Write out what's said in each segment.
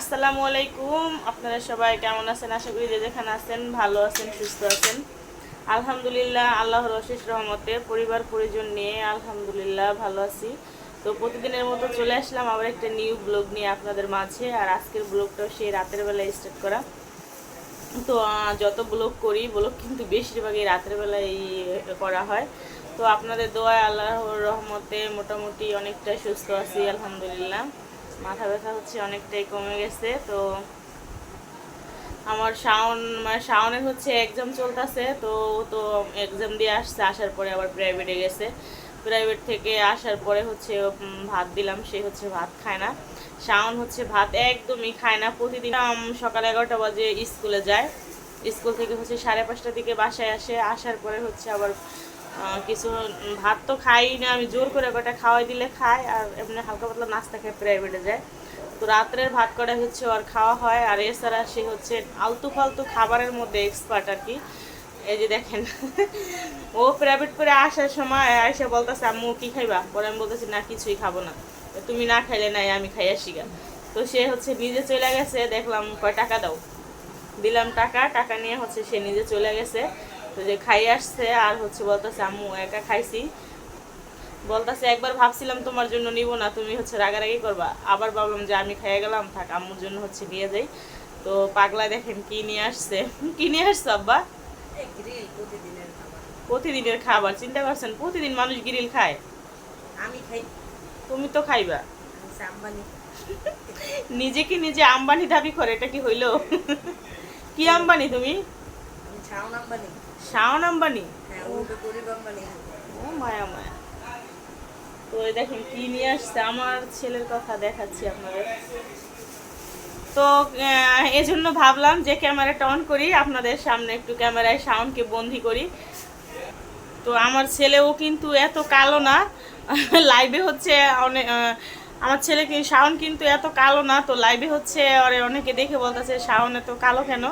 আসসালামু আলাইকুম। আপনারা সবাই কেমন আছেন? আশা করি যে যেখানে আছেন ভালো আছেন, সুস্থ আছেন। আলহামদুলিল্লাহ, আল্লাহর অশেষ রহমতে পরিবার, পরিজন নিয়ে আলহামদুলিল্লাহ ভালো আছি। তো প্রতিদিনের মতো চলে আসলাম আবার একটা নিউ ব্লগ নিয়ে আপনাদের মাঝে। আর আজকের ব্লগটাও সেই রাতের বেলায় স্টার্ট করা। তো যত ব্লগ করি, ব্লগ কিন্তু বেশিরভাগই রাতের বেলায় করা হয়। তো আপনাদের দোয়া আল্লাহর রহমতে মোটামুটি অনেকটাই সুস্থ আছি, আলহামদুলিল্লাহ। মাথা ব্যথা হচ্ছে অনেকটাই কমে গেছে, তো আমার শাওন মানে শাওনের হচ্ছে এক্সাম চলতেছে, তো তো এক্সাম দিয়ে আসছে, আসার পরে আবার প্রাইভেটে গেছে। প্রাইভেট থেকে আসার পরে হচ্ছে ভাত দিলাম, সে হচ্ছে ভাত খায় না। শাওন হচ্ছে ভাত একদমই খায় না, প্রতিদিন সকাল এগারোটা বাজে স্কুলে যায়। স্কুল থেকে হচ্ছে সাড়ে পাঁচটার দিকে বাসায় আসে, আসার পরে হচ্ছে আবার কিছু ভাত তো খাই না আমি জোর করে কটা খাওয়াই দিলে খায়, আর এমনি হালকা পাতলা নাস্তা খেয়ে প্রাইভেটে যায়। তো রাত্রের ভাত কটা হচ্ছে আর খাওয়া হয়, আর এছাড়া সে হচ্ছে আলতু ফালতু খাবারের মধ্যে এক্সপার্ট আর কি। এই যে দেখেন, ও প্রাইভেট করে আসার সময় এসে বলতেছে, আম্মু, কি খাইবা? পরে আমি বলতেছি, না, কিছুই খাব না। তুমি না খাইলে নাই, আমি খাই আসি গা। তো সে হচ্ছে নিজে চলে গেছে, দেখলাম কয় টাকা দাও। দিলাম টাকা টাকা নিয়ে হচ্ছে সে নিজে চলে গেছে। তো যে খাই আসছে আর হচ্ছে বলতেছে আম্মু একা খাইছি। বলতেছে একবার ভাবছিলাম তোমার জন্য নিব না তুমি হচ্ছে রাগারাগি করবা। আবার ভাবলাম যে আমি খেয়ে গেলাম থাক আম্মুর জন্য হচ্ছে নিয়ে যাই। তো পাগলা দেখেন কি নিয়ে আসছে। কি নিয়ে আসছে আব্বা? প্রতিদিনের খাবার। চিন্তা করছেন প্রতিদিন মানুষ গ্রিল খায়? আমি খাই। তুমি তো খাইবা। নিজেকে নিজে আম্বানি দাবি করে এটা কি হইল? কি আম্বানি তুমি? আম্বানি। শাওন আম্বানি হ্যাঁ উল্টো ও মায়া মায়া। তো দেখেন কি নিয়ে আসছে আমার ছেলের কথা দেখাচ্ছি আপনাদের। তো এজন্য ভাবলাম যে ক্যামেরাটা অন করি আপনাদের সামনে একটু ক্যামেরায় সাউন্ডকে বন্দি করি। তো আমার ছেলেও কিন্তু এত কালো না। লাইভে হচ্ছে অনেক আমার ছেলে কি শাওন কিন্তু এত কালো না তো লাইভে হচ্ছে ওরে অনেকে দেখে বলতেছে শাওন এত কালো কেন?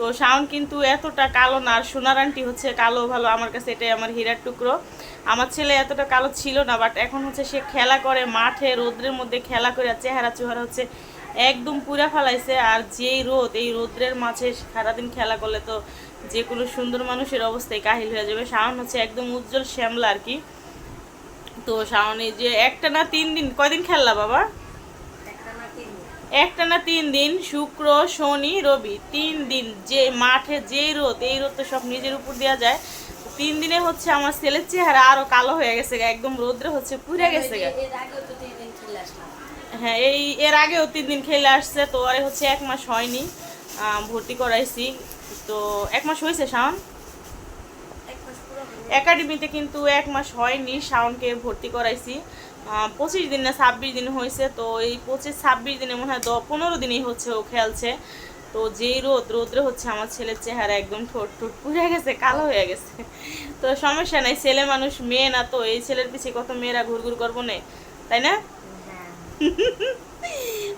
তো শাওন কিন্তু এতটা কালো না, আর সোনার আন্টি হচ্ছে কালো ভালো, আমার কাছে এটাই আমার হীরার টুকরো। আমার ছেলে এতটা কালো ছিল না বাট এখন হচ্ছে সে খেলা করে মাঠে, রোদ্রের মধ্যে খেলা করে চেহারা চেহারা হচ্ছে একদম পুরা ফেলাইছে, আর যেই রোদ, এই রোদ্রের মাঝে সারাদিন খেলা করলে তো যে কোনো সুন্দর মানুষের অবস্থায় কাহিল হয়ে যাবে। শাওন হচ্ছে একদম উজ্জ্বল শ্যামলা আর কি। তো শাওনে যে একটা না তিন দিন, কয়দিন খেললা বাবা? তিন দিন। একটা না তিন দিন শুক্র শনি রবি তিন দিন যে মাঠে যেই রোদ এই রোদ তো সব নিজের উপর দেওয়া যায়। তিন দিনে হচ্ছে আমার ছেলের চেহারা আরও কালো হয়ে গেছে গা, একদম রোদ্রে হচ্ছে পুড়ে গেছে হ্যাঁ এই এর আগেও তিন দিন খেলে আসছে তো আরে হচ্ছে এক মাস হয়নি ভর্তি করাইছি। তো এক মাস হয়েছে শাওন। একাডেমিতে কিন্তু এক মাস হয়নি শাওনকে ভর্তি করাইছি। পঁচিশ দিন না ছাব্বিশ দিন হয়েছে তো এই পঁচিশ ছাব্বিশ দিনে মনে হয় পনেরো দিনই হচ্ছে ও খেলছে। তো যেই রোদ রোদ্রে হচ্ছে আমার ছেলের চেহারা একদম ঠোঁট ঠোঁট পুড়ে গেছে কালো হয়ে গেছে। তো সমস্যা নাই ছেলে মানুষ মেয়ে না তো এই ছেলের পিছিয়ে কত মেয়েরা ঘুরঘুর করব না তাই না? হ্যাঁ।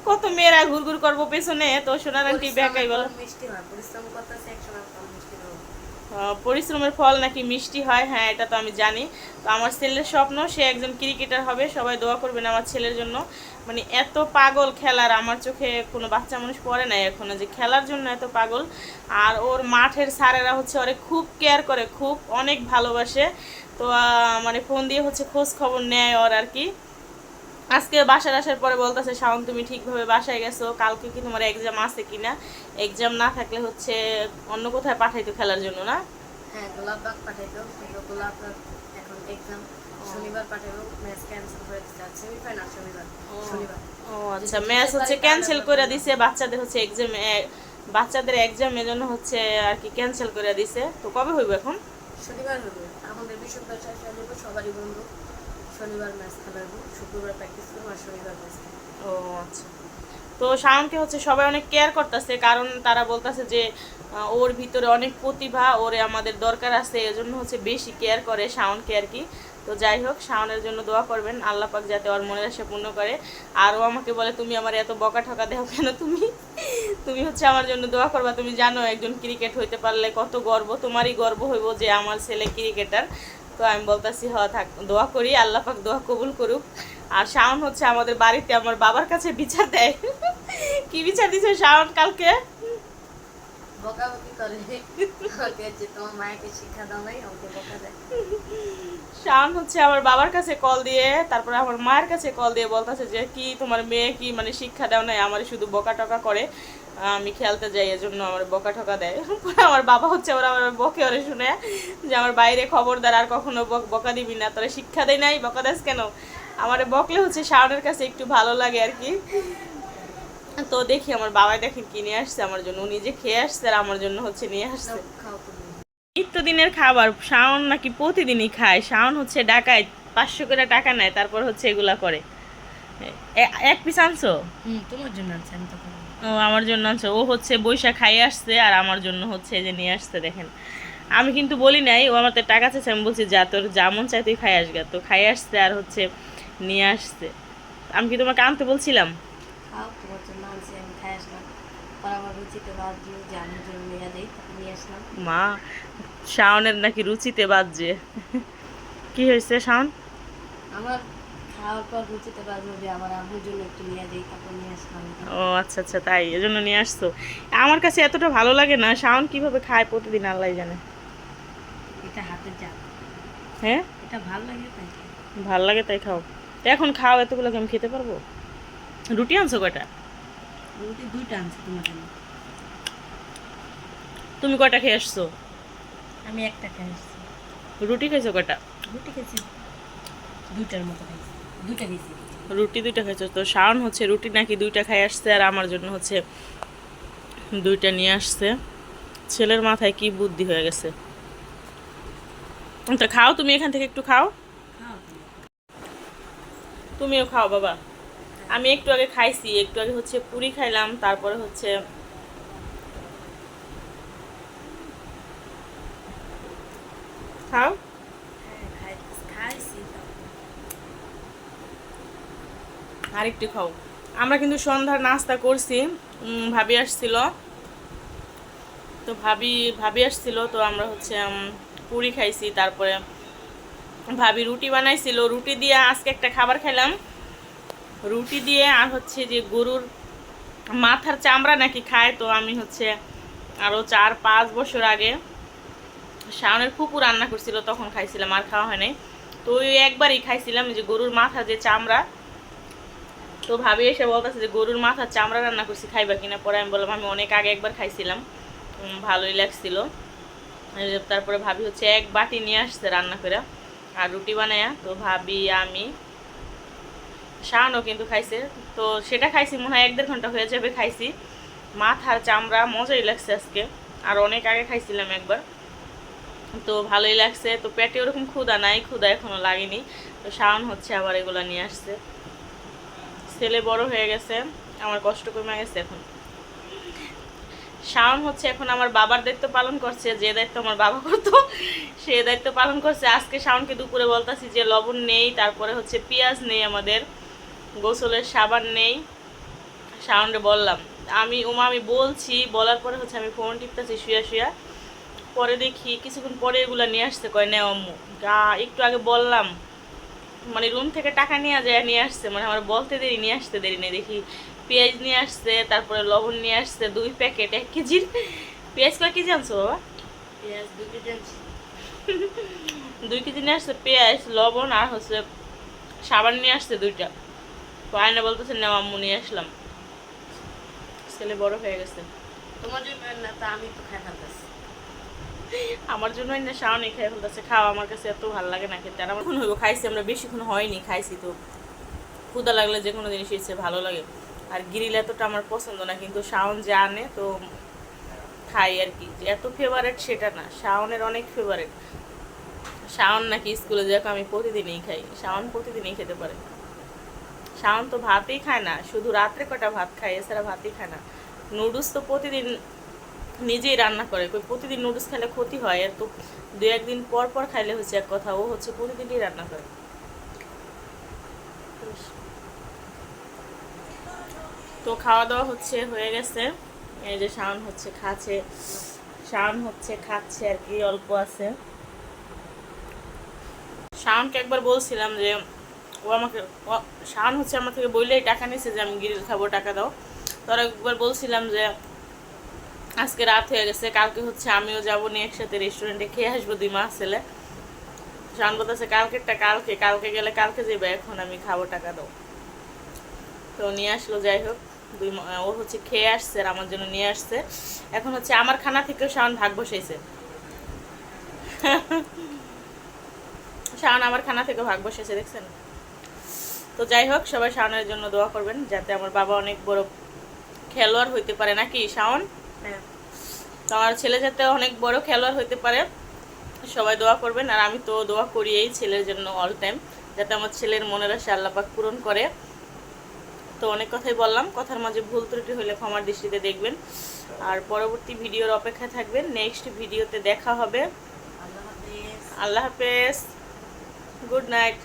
কত মেয়েরা ঘুরঘুর করব পেছনে তো সোনার আন্টি বেকাই বলো। মিষ্টি হয় পরিশ্রম করতেছে একসময় ফল মিষ্টি হবে আহ, পরিশ্রমের ফল নাকি মিষ্টি হয়? হ্যাঁ এটা তো আমি জানি। তো আমার ছেলের স্বপ্ন, সে একজন ক্রিকেটার হবে। সবাই দোয়া করবেন আমার ছেলের জন্য। মানে এত পাগল খেলার, আমার চোখে কোনো বাচ্চা মানুষ পড়ে নাই এখনও যে খেলার জন্য এত পাগল। আর ওর মাঠের স্যারেরা হচ্ছে ওরে খুব কেয়ার করে, খুব অনেক ভালোবাসে। তো মানে ফোন দিয়ে হচ্ছে খোঁজ খবর নেয় ওর আর কি। আজকে বাসায় আসার পরে বলতেছে শাওন তুমি ঠিকভাবে বাসায় গেছো? কালকে কি তোমার এক্সাম আছে কিনা? এক্সাম না থাকলে হচ্ছে অন্য কোথায় পাঠাইতো খেলার জন্য না? হ্যাঁ গোলাপবাগ পাঠাইতো। কিন্তু গোলাপ এখন এক্সাম শনিবার পাঠাবো ম্যাচ ক্যান্সেল করে সেমিফাইনাল শনিবার। শনিবার। ও আচ্ছা ম্যাচ হচ্ছে ক্যান্সেল করে দিছে বাচ্চাদের হচ্ছে এক্সাম বাচ্চাদের এক্সামের জন্য হচ্ছে আর কি ক্যান্সেল করে দিছে। তো কবে হইব এখন? শনিবার হবে আমাদের বিশ্ববিদ্যালয় সবারই বন্ধু। শনিবার ম্যাচ খেলাবো শুক্রবার প্র্যাকটিস করব আর শনিবার ম্যাচ ও আচ্ছা। তো শাওনকে হচ্ছে সবাই অনেক কেয়ার করতেছে, কারণ তারা বলতেছে যে ওর ভিতরে অনেক প্রতিভা, ওরে আমাদের দরকার আছে, এজন্য হচ্ছে বেশি কেয়ার করে শাওনকে আর কি। তো যাই হোক, শাওনের জন্য দোয়া করবেন, আল্লাহ পাক যাতে ওর মনের আশা পূর্ণ করে। আর ও আমাকে বলে, তুমি আমার এত বকা ঠকা দেও কেন তুমি? তুমি হচ্ছে আমার জন্য দোয়া করবা, তুমি জানো একজন ক্রিকেট হইতে পারলে কত গর্ব, তোমারই গর্ব হইব যে আমার ছেলে ক্রিকেটার। তো আমি বলতেছি, হ, থাক, দোয়া করি, আল্লাহ পাক দোয়া কবুল করুক। আর শাওন হচ্ছে আমাদের বাড়িতে, আমার বাবার কাছে বিচার দেয়। কি বিচার দিছে শাওন কালকে? বকাবকি করে। তোমার মায়ের শিক্ষা দাও নাই? ওকে বকা দেয়। শাওন হচ্ছে আমার বাবার কাছে কল দিয়ে, তারপরে আমার মায়ের কাছে কল দিয়ে বলতেছে যে, কি তোমার মেয়ে কি মানে শিক্ষা দাও নাই? আমার শুধু বকা টকা করে, আমি খেলতে যাই, এজন্য আমার বকা টকা দেয়। আমার বাবা হচ্ছে ওরা আমার বকে ওরে শুনে যে, আমার বাইরে খবরদার আর কখনো বক- দিবি না। তোরা শিক্ষা দেয় নাই, বকা দেস কেন? আমারে বকলে হচ্ছে শাওনের কাছে একটু ভালো লাগে আর কি। তো দেখি আমার বাবাই দেখেন কি নিয়ে আসছে, আমার জন্য। উনি যে খেয়ে আসছে, আর আমার জন্য হচ্ছে নিয়ে আসছে। নিত্যদিনের খাবার শাওন নাকি প্রতিদিনই খায়। শাওন হচ্ছে ডাকায় পাঁচশো করে টাকা নেয় তারপর হচ্ছে এগুলা করে। এক পিস আনছো? তোমার জন্য আনছি আমি তখন। ও আমার জন্য আনছো। ও হচ্ছে বৈশাখ খাইয়ে আসছে আর আমার জন্য হচ্ছে যে নিয়ে আসছে দেখেন। আমি কিন্তু বলি নাই ও আমার তো টাকা চাইছে আমি বলছি যা তোর যেমন চাই তুই খাই আসগা। তো খাইয়ে আসছে আর হচ্ছে নিয়ে আসছে। আমি কি তোমাকে আনতে বলছিলাম? খাই মা শাওনের নাকি রুচিতে বাজছে। কি হয়েছে শাওন? আমার খাওয়ার পর রুচিতে বাদ যে আমার আম্মুর জন্য একটু নিয়ে দেই তারপর নিয়ে আসলাম। ও আচ্ছা আচ্ছা তাই এজন্য নিয়ে আসছো? আমার কাছে এতটা ভালো লাগে না শাওন কীভাবে খায় প্রতিদিন আল্লাহ জানে। এটা হাতের জাল হ্যাঁ? এটা ভালো লাগে তাই ভালো লাগে তাই খাও। এখন খাও এতগুলো কি আমি খেতে পারব? রুটি আনছো কয়টা? রুটি দুইটা আনছি তোমার জন্য। তুমি কয়টা খেয়ে আসছো? আমি একটা খাই আসছি রুটি খাইছো কয়টা? রুটি খেয়েছি। দুইটার মতো খাইছি। দুইটা খেয়েছি। রুটি দুইটা খাইছো। তো শাওন হচ্ছে রুটি নাকি দুইটা খাই আসছে আর আমার জন্য হচ্ছে দুইটা নিয়ে আসছে। ছেলের মাথায় কি বুদ্ধি হয়ে গেছে? তো খাও তুমি এখান থেকে একটু খাও। তুমিও খাও বাবা। আমি একটু আগে খাইছি একটু আগে হচ্ছে পুরি খাইলাম তারপরে হচ্ছে খাও খাই খাইছি তাও। আর একটু খাও। আমরা কিন্তু সন্ধ্যার নাস্তা করছি। ভাবি আসছিল। তো ভাবি ভাবি আসছিল, তো আমরা হচ্ছে পুরি খাইছি, তারপরে ভাবি রুটি বানাইছিল। রুটি দিয়ে আজকে একটা খাবার খেলাম রুটি দিয়ে আর হচ্ছে যে গরুর মাথার চামড়া নাকি খায়, তো আমি হচ্ছে আরও চার পাঁচ বছর আগে শাওনের ফুপু রান্না করছিল, তখন খাইছিলাম, আর খাওয়া হয় নাই। তো ওই একবারই খাইছিলাম যে গরুর মাথা যে চামড়া, তো ভাবি এসে বলতেছে যে গরুর মাথার চামড়া রান্না করছি, খাইবা কিনা? পরে আমি বললাম, আমি অনেক আগে একবার খাইছিলাম। ভালোই লাগছিল। তারপরে ভাবি হচ্ছে এক বাটি নিয়ে আসছে রান্না করে, আর রুটি বানায়া। তো ভাবি, আমি শাহানও কিন্তু খাইছে। তো সেটা খাইছি, মনে হয় এক দেড় ঘণ্টা হয়ে যাবে, খাইছি। মাথার চামড়া, মজাই লাগছে আজকে। আর অনেক আগে খাইছিলাম একবার। তো ভালোই লাগছে। তো পেটে ওরকম ক্ষুদা নাই ক্ষুদা এখনও লাগেনি। তো শাওন হচ্ছে আবার এগুলো নিয়ে আসছে। ছেলে বড় হয়ে গেছে, আমার কষ্ট কমে গেছে এখন। শাওন হচ্ছে এখন আমার বাবার দায়িত্ব পালন করছে, যে দায়িত্ব আমার বাবা করতো, সে দায়িত্ব পালন করছে। আজকে শাওনকে দুপুরে বলতাছি যে লবণ নেই, তারপরে হচ্ছে পেঁয়াজ নেই আমাদের, গোসলের সাবান নেই। শাওনরে বললাম, আমি ওমা আমি বলছি, বলার পরে হচ্ছে আমি ফোন টিপতেছি শুয়া শুয়া পরে দেখি কিছুক্ষণ পরে এগুলো নিয়ে আসছে কয় নেও আম্মু। গা একটু আগে বললাম। মানে রুম থেকে টাকা নিয়ে যায় নিয়ে আসছে। মানে আমার বলতে দেরি নিয়ে আসতে দেরি নেই। দেখি পেঁয়াজ নিয়ে আসছে তারপরে লবণ নিয়ে আসছে দুই প্যাকেট এক কেজির। পেঁয়াজ কয় কেজি আনছো বাবা? পেঁয়াজ দুই কেজি আনছি। দুই কেজি নিয়ে আসছে পেঁয়াজ লবণ আর হচ্ছে সাবান নিয়ে আসছে দুইটা। তো আয়না বলতেছে নেওয়া আম্মু নিয়ে আসলাম। ছেলে বড় হয়ে গেছে। তোমার জন্য না তা আমি তো খাই ফেলতেছি। আমার জন্যই না শাওনি খাই ফেলতেছে। খাওয়া আমার কাছে এত ভালো লাগে না খেতে। আর আমার এখন হইব খাইছি আমরা, বেশিক্ষণ হয়নি, খাইছি তো। ক্ষুদা লাগলে যে কোনো জিনিস এসে ভালো লাগে। আর গিরিল এতটা আমার পছন্দ না, কিন্তু শাওন আনে, তো খাই আর কি। যে এত ফেভারেট সেটা না, শাওনের অনেক ফেভারেট শাওন নাকি স্কুলে যাক আমি প্রতিদিনই খাই, শাওন প্রতিদিনই খেতে পারে। শাওন তো ভাতই খায় না, শুধু রাত্রে কটা ভাত খায়, এছাড়া ভাতই খায় না। নুডলস তো প্রতিদিন নিজেই রান্না করে। কই, প্রতিদিন নুডলস খেলে ক্ষতি হয় আর তো দু একদিন পর পর খাইলে হচ্ছে এক কথা, ও হচ্ছে প্রতিদিনই রান্না করে। তো খাওয়া দাওয়া হচ্ছে, হয়ে গেছে। এই যে শাওন হচ্ছে, খাচ্ছে, শাওন হচ্ছে, খাচ্ছে আর কি, অল্প আছে। শাওনকে একবার বলছিলাম যে, ও আমাকে শাওন হচ্ছে আমার থেকে বললেই টাকা নিছে যে আমি গিরিল খাব, টাকা দাও। তোর একবার বলছিলাম যে আজকে রাত হয়ে গেছে, কালকে হচ্ছে আমিও যাব নিয়ে একসাথে রেস্টুরেন্টে খেয়ে আসব দুই মাস ছেলে। শান বলতেছে, কালকেরটা কালকে কালকে গেলে কালকে যাবে এখন আমি খাব টাকা দাও। তো নিয়ে আসলো, যাই হোক, দুই ও হচ্ছে খেয়ে আসছে আর আমার জন্য নিয়ে আসছে। এখন হচ্ছে আমার খানা থেকেও শাওন ভাগ বসেছে শাওন আমার খানা থেকে ভাগ বসেছে দেখছেন? তো যাই হোক, সবাই শাওনের জন্য দোয়া করবেন, যাতে আমার বাবা অনেক বড় খেলোয়াড় হইতে পারে। নাকি শাওন? আমার ছেলে যাতে অনেক বড় খেলোয়াড় হইতে পারে সবাই দোয়া করবেন। আর আমি তো দোয়া করি এই ছেলের জন্য অল টাইম যাতে আমার ছেলের মনের আশা আল্লাপাক পূরণ করে। তো অনেক কথাই বললাম কথার মাঝে ভুল ত্রুটি হলে ক্ষমার দৃষ্টিতে দেখবেন। আর পরবর্তী ভিডিওর অপেক্ষায় থাকবেন নেক্সট ভিডিওতে দেখা হবে। আল্লাহ হাফেজ। আল্লাহ হাফেজ। Good night